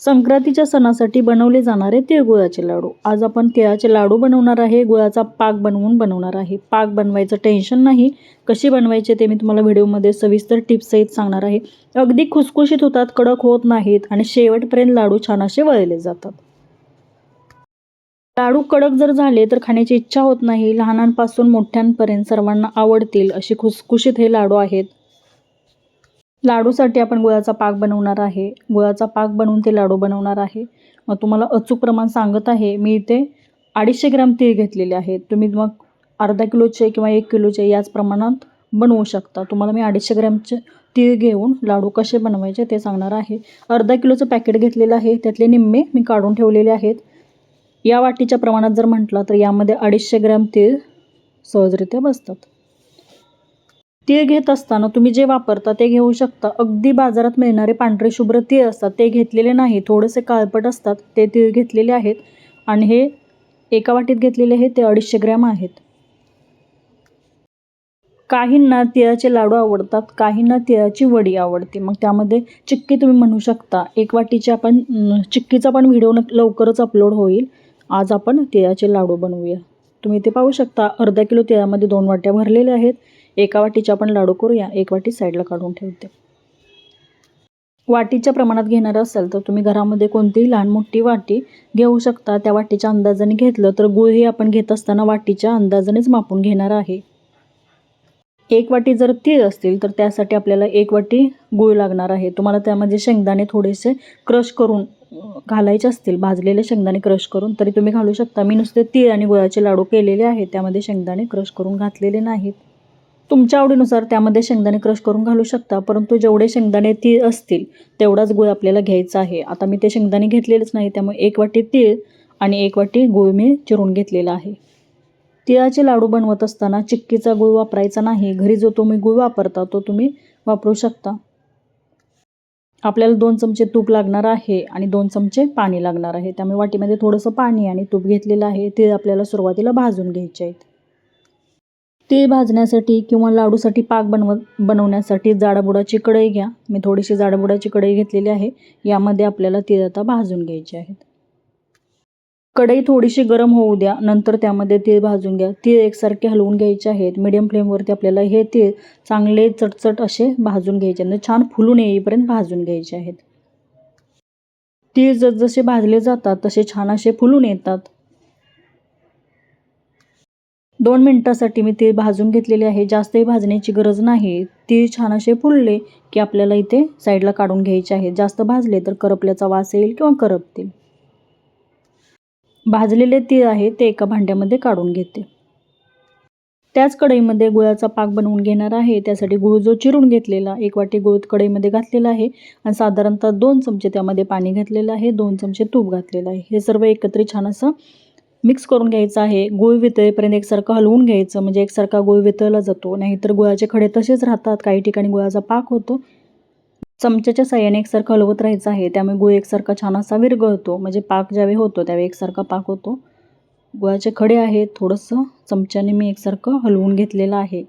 संक्रांतीच्या सणासाठी बनवले जाणारे तिळगुळाचे लाडू. आज आपण तिळाचे लाडू बनवणार आहे गुळाचा पाक बनवून बनवणार आहे. पाक बनवायचं टेन्शन नाही. कशी बनवायचे ते मी तुम्हाला व्हिडिओमध्ये सविस्तर टिप्ससहित सांगणार आहे. अगदी खुसखुशीत होतात कडक होत नाहीत आणि शेवटपर्यंत लाडू छान असे वळले जातात. लाडू कडक जर झाले तर खाण्याची इच्छा होत नाही. लहानांपासून मोठ्यांपर्यंत सर्वांना आवडतील असे खुसखुशीत हे लाडू आहेत. लाडूसाठी आपण गुळाचा पाक बनवणार आहे. गुळाचा पाक बनवून ते लाडू बनवणार आहे. मग तुम्हाला अचूक प्रमाण सांगत आहे. मी इथे अडीचशे ग्रॅम तीळ घेतलेले आहेत. तुम्ही मग अर्धा किलोचे किंवा एक किलोचे याच प्रमाणात बनवू शकता. तुम्हाला मी अडीचशे ग्रॅमचे तीळ घेऊन लाडू कसे बनवायचे ते सांगणार आहे. अर्धा किलोचं पॅकेट घेतलेलं आहे. त्यातले निम्मे मी काढून ठेवलेले आहेत. या वाटीच्या प्रमाणात जर म्हटलं तर यामध्ये अडीचशे ग्रॅम तीळ सहजरित्या बसतात. तीळ घेत असताना तुम्ही जे वापरता ते घेऊ शकता. अगदी बाजारात मिळणारे पांढरे शुभ्र तीळ असतात. ते घेतलेले नाही थोडेसे काळपट असतात. ते तीळ घेतलेले आहेत आणि हे एका वाटीत घेतलेले आहे ते अडीचशे ग्रॅम आहेत. काहींना तिळाचे लाडू आवडतात काहींना तिळाची वडी आवडते. मग त्यामध्ये चिक्की तुम्ही म्हणू शकता. एक वाटीची आपण चिक्कीचा पण व्हिडिओ लवकरच अपलोड होईल. आज आपण तिळाचे लाडू बनवूया. तुम्ही ते पाहू शकता. अर्धा किलो तिळामध्ये दोन वाट्या भरलेल्या आहेत. एका वाटीचे आपण लाडू करूया एक वाटी साईडला काढून ठेवते. वाटीच्या प्रमाणात घेणार असाल तर तुम्ही घरामध्ये कोणतीही लहान मोठी वाटी घेऊ शकता. त्या वाटीच्या अंदाजाने घेतलं तर गुळही आपण घेत असताना वाटीच्या अंदाजानेच मापून घेणार आहे. एक वाटी जर तीळ असतील तर त्यासाठी आपल्याला एक वाटी गूळ लागणार आहे. तुम्हाला त्यामध्ये शेंगदाणे थोडेसे क्रश करून घालायचे असतील भाजलेले शेंगदाणे क्रश करून तरी तुम्ही घालू शकता. मी नुसते तीळ आणि गुळाचे लाडू केलेले आहेत. त्यामध्ये शेंगदाणे क्रश करून घातलेले नाहीत. तुमच्या आवडीनुसार त्यामध्ये शेंगदाणे क्रश करून घालू शकता परंतु जेवढे शेंगदाणे तीळ असतील तेवढाच गूळ आपल्याला घ्यायचा आहे. आता मी ते शेंगदाणे घेतलेलेच नाही त्यामुळे एक वाटी तीळ आणि एक वाटी गूळ मी चिरून घेतलेला आहे. तिळाचे लाडू बनवत असताना चिक्कीचा गूळ वापरायचा नाही. घरी जो तुम्ही गूळ वापरता तो तुम्ही वापरू शकता. आपल्याला दोन चमचे तूप लागणार आहे आणि दोन चमचे पाणी लागणार आहे. त्यामुळे वाटीमध्ये थोडंसं पाणी आणि तूप घेतलेलं आहे. तीळ आपल्याला सुरुवातीला भाजून घ्यायचे आहेत. तीळ भाजण्यासाठी किंवा लाडूसाठी पाक बनव बनवण्यासाठी जाडाबुडाची कढई घ्या. मी थोडीशी जाडाबुडाची कढई घेतलेली आहे. यामध्ये आपल्याला तीळ आता भाजून घ्यायचे आहेत. कढई थोडीशी गरम होऊ द्या. नंतर त्यामध्ये तीळ भाजून घ्या. तीळ एकसारखे हलवून घ्यायचे आहेत. मिडियम फ्लेमवरती आपल्याला हे तीळ चांगले चटचट असे भाजून घ्यायचे म्हणजे छान फुलून येईपर्यंत भाजून घ्यायचे आहेत. तीळ जसजसे भाजले जातात तसे छान असे फुलून येतात. दोन मिनटासाठी मी ते भाजून घेतलेले आहे. जास्तही भाजण्याची गरज नाही. तीळ छान असे फुलले की आपल्याला इथे साईडला काढून घ्यायचे आहे. जास्त भाजले तर करपल्याचा वास येईल किंवा करपतील. भाजलेले तीळ आहे ते एका भांड्यामध्ये काढून घेते. त्याच कढईमध्ये गुळाचा पाक बनवून घेणार आहे. त्यासाठी गुळ जो चिरून घेतलेला एक वाटी गुळ कढईमध्ये घातलेला आहे आणि साधारणतः दोन चमचे त्यामध्ये पाणी घातलेलं आहे. दोन चमचे तूप घातलेलं आहे. हे सर्व एकत्रित छान असं मिक्स करून घ्यायचं आहे. गुळ वितळेपर्यंत एकसारखं हलवून घ्यायचं. म्हणजे एकसारखा गुळ वितळला जातो. नाहीतर गुळाचे खडे तसेच राहतात. काही ठिकाणी गुळाचा पाक होतो. चमच्याच्या साह्याने एकसारखं हलवत राहायचं आहे. त्यामुळे गुळ एकसारखा छान असा विरघळतो. म्हणजे पाक ज्यावेळी होतो त्यावेळी एकसारखा पाक होतो. गुळाचे खडे आहेत. थोडंसं चमच्याने मी एकसारखं हलवून घेतलेलं आहे.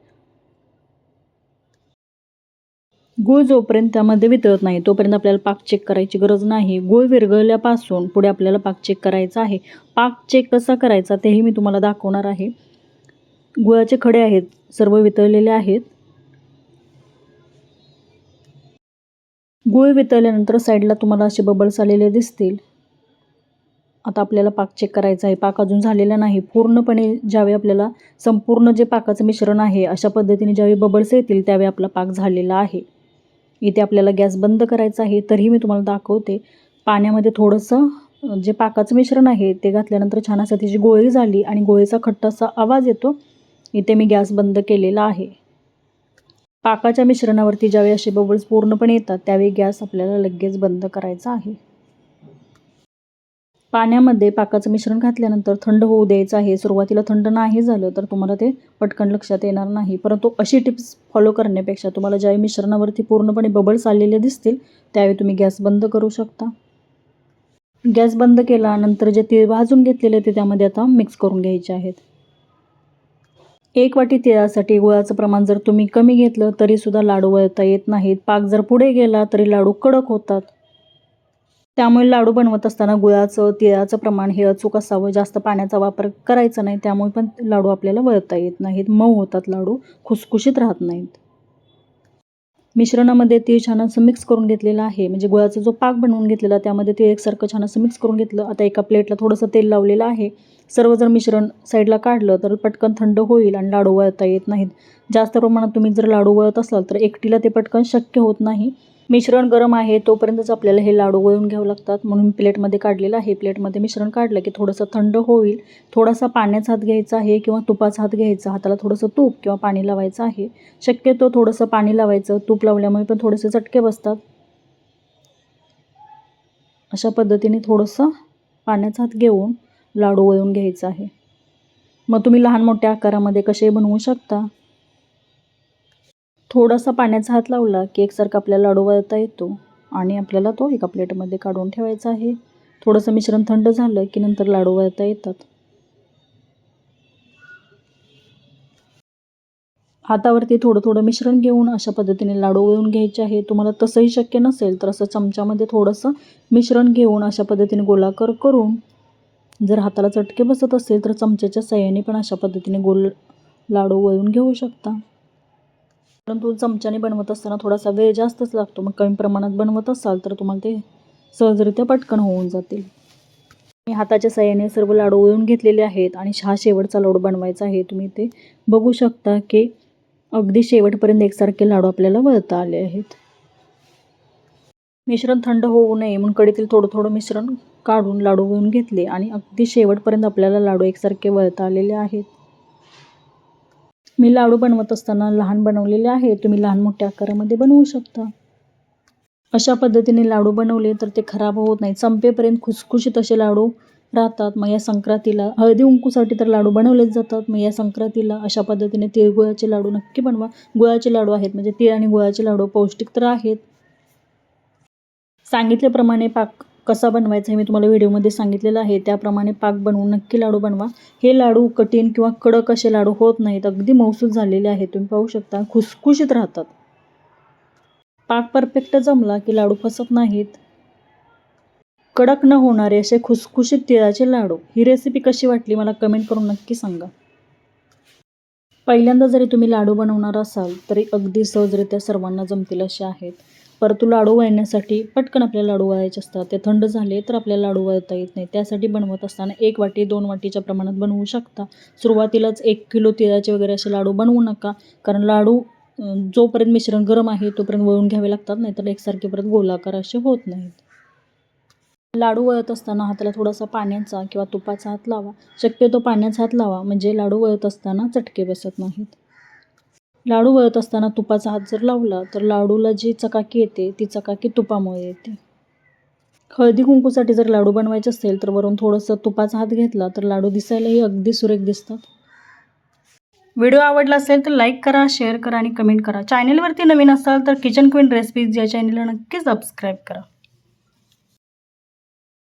गूळ जोपर्यंत त्यामध्ये वितळत नाही तोपर्यंत आपल्याला पाक चेक करायची गरज नाही. गूळ विरघळल्यापासून पुढे आपल्याला पाक चेक करायचा आहे. पाक चेक कसा करायचा तेही मी तुम्हाला दाखवणार आहे. गुळाचे खडे आहेत सर्व वितळलेले आहेत. गूळ वितळल्यानंतर साईडला तुम्हाला असे बबल्स आलेले दिसतील. आता आपल्याला पाक चेक करायचा आहे. पाक अजून झालेला नाही. पूर्णपणे ज्यावेळी आपल्याला संपूर्ण जे पाकाचं मिश्रण आहे अशा पद्धतीने ज्यावेळी बबल्स येतील त्यावेळी आपला पाक झालेला आहे. इथे आपल्याला गॅस बंद करायचा आहे तरीही मी तुम्हाला दाखवते. पाण्यामध्ये थोडंसं जे पाकाचं मिश्रण आहे ते घातल्यानंतर छान असं त्याची गोळी झाली आणि गोळीचा खट्टासा आवाज येतो. इथे मी गॅस बंद केलेला आहे. पाकाच्या मिश्रणावरती ज्यावेळी असे बबल्स पूर्णपणे येतात त्यावेळी गॅस आपल्याला लगेच बंद करायचा आहे. पाण्यामध्ये पाकाचं मिश्रण घातल्यानंतर थंड होऊ द्यायचं आहे. सुरुवातीला थंड नाही झालं तर तुम्हाला ते पटकन लक्षात येणार नाही. परंतु अशी टिप्स फॉलो करण्यापेक्षा तुम्हाला ज्यावेळी मिश्रणावरती पूर्णपणे बबल्स आलेले दिसतील त्यावेळी तुम्ही गॅस बंद करू शकता. गॅस बंद केला नंतर जे तीळ भाजून घेतलेले ते त्यामध्ये आता मिक्स करून घ्यायचे आहेत. एक वाटी तिळासाठी गुळाचं प्रमाण जर तुम्ही कमी घेतलं तरीसुद्धा लाडू वळता येत नाहीत. पाक जर पुढे गेला तरी लाडू कडक होतात. त्यामुळे लाडू बनवत असताना गुळाचं तिळाचं प्रमाण हे अचूक असावं. जास्त पाण्याचा वापर करायचा नाही त्यामुळे पण लाडू आपल्याला वळता येत नाहीत. मऊ होतात लाडू खुसखुशीत राहत नाहीत. मिश्रणामध्ये तीळ छान असं मिक्स करून घेतलेलं आहे. म्हणजे गुळाचा जो पाक बनवून घेतलेला त्यामध्ये ते एकसारखं छान असं मिक्स करून घेतलं. आता एका प्लेटला थोडंसं तेल लावलेलं आहे. सर्व जर मिश्रण साईडला काढलं तर पटकन थंड होईल आणि लाडू वळता येत नाहीत. जास्त प्रमाणात तुम्ही जर लाडू वळत असाल तर एकटीला ते पटकन शक्य होत नाही. मिश्रण गरम आहे तोपर्यंतच आपल्याला हे लाडू वळून घ्यावं लागतात. म्हणून प्लेटमध्ये काढलेलं आहे. प्लेटमध्ये मिश्रण काढलं की थोडंसं थंड होईल. थोडासा पाण्याचा हात घ्यायचा आहे किंवा तुपाचा हात घ्यायचा. हाताला थोडंसं तूप किंवा पाणी लावायचं आहे. शक्यतो थोडंसं पाणी लावायचं. तूप लावल्यामुळे पण थोडेसे चटके बसतात. अशा पद्धतीने थोडंसं पाण्याचा हात घेऊन लाडू वळून घ्यायचा आहे. मग तुम्ही लहान मोठ्या आकारामध्ये कसे बनवू शकता? थोडासा पाण्याचा हात लावला की एकसारखा आपल्याला लाडू वळता येतो. आणि आपल्याला तो एका प्लेटमध्ये काढून ठेवायचा आहे. थोडंसं मिश्रण थंड झालं की नंतर लाडू वळता येतात. हातावरती थोडं थोडं मिश्रण घेऊन अशा पद्धतीने लाडू वळून घ्यायचे आहे. तुम्हाला तसंही शक्य नसेल तर असं चमच्यामध्ये थोडंसं मिश्रण घेऊन अशा पद्धतीने गोलाकार करून जर हाताला चटके बसत असेल तर चमच्याच्या सहाय्याने पण अशा पद्धतीने गोल लाडू वळून घेऊ शकता. परंतु चमच्याने बनवत असताना थोडासा वेळ जास्तच लागतो. मग कमी प्रमाणात बनवत असाल तर तुम्हाला ते सहजरित्या पटकन होऊन जातील. मी हाताच्या सहाय्याने सर्व लाडू ओळून घेतलेले आहेत आणि हा शेवटचा लाडू बनवायचा आहे. तुम्ही ते बघू शकता की अगदी शेवटपर्यंत एकसारखे लाडू आपल्याला वळता आले आहेत. मिश्रण थंड होऊ नये म्हणून कडीतील थोडं थोडं मिश्रण काढून लाडू घेऊन घेतले आणि अगदी शेवटपर्यंत आपल्याला लाडू एकसारखे वळता आलेले आहेत. मी लाडू बनवत असताना लहान बनवलेले आहे तुम्ही लहान मोठ्या आकारामध्ये बनवू शकता. अशा पद्धतीने लाडू बनवले तर ते खराब होत नाही. संपेपर्यंत खुसखुशीत असे लाडू राहतात. मग या संक्रांतीला हळदी उंकूसाठी तर लाडू बनवलेच जातात. मग या संक्रांतीला अशा पद्धतीने तिळगुळाचे लाडू नक्की बनवा. गुळाचे लाडू आहेत म्हणजे तीळ आणि गुळाचे लाडू पौष्टिक तर आहेत. सांगितल्याप्रमाणे पाक कसा बनवायचा हे मी तुम्हाला व्हिडिओमध्ये सांगितलेलं आहे. त्याप्रमाणे पाक बनवून नक्की लाडू बनवा. हे लाडू कठीण किंवा कडक असे लाडू होत नाहीत. अगदी मौसूद झालेले आहेत. तुम्ही पाहू शकता खुसखुशीत राहतात. पाक परफेक्ट जमला की लाडू फसत नाहीत. कडक न होणारे असे खुसखुशीत तिळाचे लाडू. ही रेसिपी कशी वाटली मला कमेंट करून नक्की सांगा. पहिल्यांदा जरी तुम्ही लाडू बनवणार असाल तरी अगदी सहजरित्या सर्वांना जमतील असे आहेत. परंतु लाडू वळण्यासाठी पटकन आपल्याला लाडू वळायचे असतात. ते थंड झाले तर आपल्याला लाडू वळता येत नाही. त्यासाठी बनवत असताना एक वाटी दोन वाटीच्या प्रमाणात बनवू शकता. सुरुवातीलाच एक किलो तिळाचे वगैरे असे लाडू बनवू नका. कारण लाडू जोपर्यंत मिश्रण गरम आहे तोपर्यंत वळून घ्यावे लागतात नाहीतर एकसारखे परत गोलाकार असे होत नाहीत. लाडू वळत असताना हाताला थोडासा पाण्याचा किंवा तुपाचा हात लावा. शक्यतो पाण्याचा हात लावा. म्हणजे लाडू वळत असताना चटके बसत नाहीत. लाडू वळत असताना तुपाचा हात जर लावला तर लाडूला जी चकाकी येते ती चकाकी तुपामुळे येते. हळदी कुंकूसाठी जर लाडू बनवायचे असेल तर वरून थोडंसं तुपाचा हात घेतला तर लाडू दिसायलाही अगदी सुरेख दिसतात. व्हिडिओ आवडला असेल तर लाईक करा शेअर करा आणि कमेंट करा. चॅनलवरती नवीन असाल तर किचन क्वीन रेसिपीज या चॅनलला नक्की सबस्क्राईब करा.